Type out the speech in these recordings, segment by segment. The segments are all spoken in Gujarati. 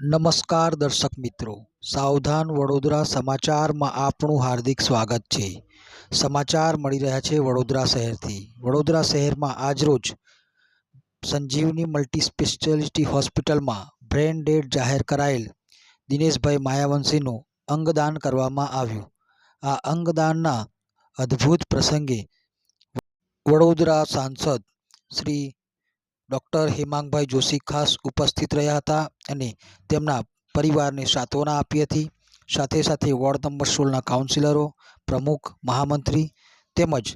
નમસ્કાર દર્શક મિત્રો. સાવધાન વડોદરા સમાચારમાં આપનું હાર્દિક સ્વાગત છે. સમાચાર મળી રહ્યા છે વડોદરા શહેરથી. વડોદરા શહેરમાં આજરોજ સંજીવની મલ્ટી સ્પેશિયાલિટી હોસ્પિટલમાં બ્રેન ડેડ જાહેર કરાયેલ દિનેશભાઈ માયાવંશીનું અંગદાન કરવામાં આવ્યું. આ અંગદાનના અદ્ભુત પ્રસંગે વડોદરા સાંસદ શ્રી ડૉક્ટર હેમાંગભાઈ જોશી ખાસ ઉપસ્થિત રહ્યા હતા અને તેમના પરિવારને સાંત્વના આપી હતી. સાથે સાથે વોર્ડ નંબર સોળના કાઉન્સિલરો, પ્રમુખ, મહામંત્રી તેમજ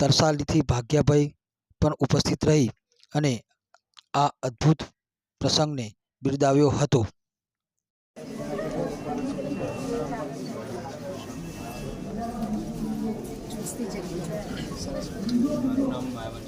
તરસાલીથી ભાગ્યાભાઈ પણ ઉપસ્થિત રહી અને આ અદ્ભુત પ્રસંગને બિરદાવ્યો હતો. મારું નામ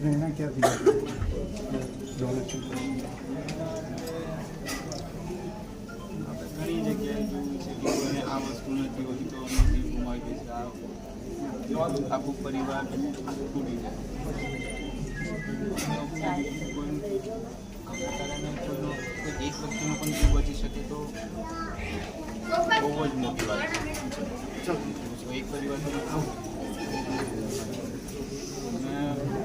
પ્રેરણા ક્યાંથી ડોનેશન આપણે ઘણી જગ્યાએ જોયું છે કે કોઈને આ વસ્તુ નથી હોતી તો નથી ગુમાવી દે છે આ પરિવાર તૂટી જાય કોઈનું એક વ્યક્તિનો પણ જીવ બચી શકે તો બહુ જ મોટી વાત છે તો એક પરિવાર અને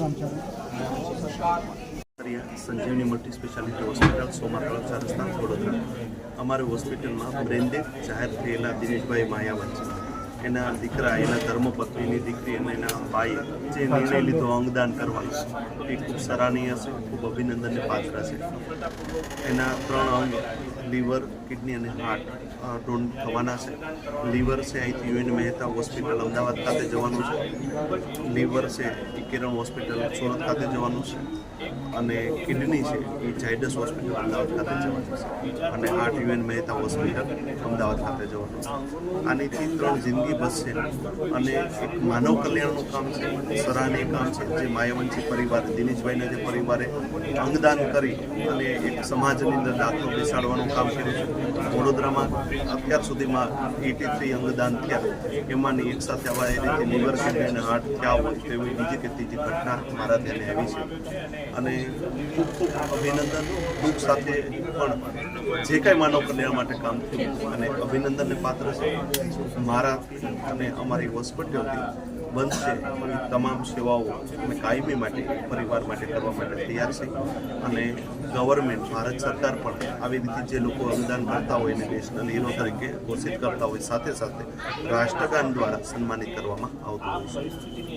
નામ છે કરીએ Sanjivani multi speciality hospital, Soma Talav રસ્તા, વડોદરા. અમારી હોસ્પિટલમાં બ્રેનડેડ જાહેર થયેલા દિનેશભાઈ માયાવન છે. એના દીકરા, એના ધર્મપત્નીની દીકરી અને એના ભાઈએ જે નિર્ણય લીધો અંગદાન કરવાનો એ ખૂબ સરાહનીય છે, ખૂબ અભિનંદનને પાત્ર છે. એના ત્રણ અંગ, લીવર, કિડની અને હાર્ટ ડોન થવાના છે. લીવર છે, અહીંથી યુએન મહેતા હોસ્પિટલ, અમદાવાદ ખાતે જવાનું છે. લીવર છે એ હોસ્પિટલ, સુરત ખાતે જવાનું છે. અને કિડની છે, એ ઝાયડસ હોસ્પિટલ અમદાવાદ ખાતે જવાનું છે. અને heart U N Mehta hospital Ahmedabad ખાતે જવાનું આનીથી ત્રણ જિંદગી બચશે અને એક માનવ કલ્યાણનું કામ છે, સરાહનીય કામ છે, જે માયાવંશી પરિવાર, દિનેશભાઈના જે પરિવારે અંગદાન કરી અને એક સમાજની અંદર દાખલો બેસાડવાનું કામ કર્યું છે. વડોદરામાં અત્યાર સુધીમાં એટી થ્રી અંગદાન થયા. એમાંની એક સાથે આવા એ રીતે લીવર કિડની અને હાર્ટ થયા હોય તેવી બીજી કે ત્રીજી ઘટના મારા ધ્યાને આવી છે. અને ખૂબ ખૂબ અભિનંદન દુઃખ સાથે પણ જે કાંઈ માનવ કલ્યાણ માટે કામ થયું અને અભિનંદનને પાત્ર છે, મારા અને અમારી હોસ્પિટલથી બનશે એવી તમામ સેવાઓ અમે કાયમી માટે, પરિવાર માટે કરવા માટે તૈયાર છે અને ગવર્મેન્ટ ભારત સરકાર પણ આવી રીતે જે લોકો અનુદાન કરતા હોય એને નેશનલ હીરો તરીકે ઘોષિત કરતા હોય સાથે સાથે રાષ્ટ્રગાન દ્વારા સન્માનિત કરવામાં આવતું હોય છે.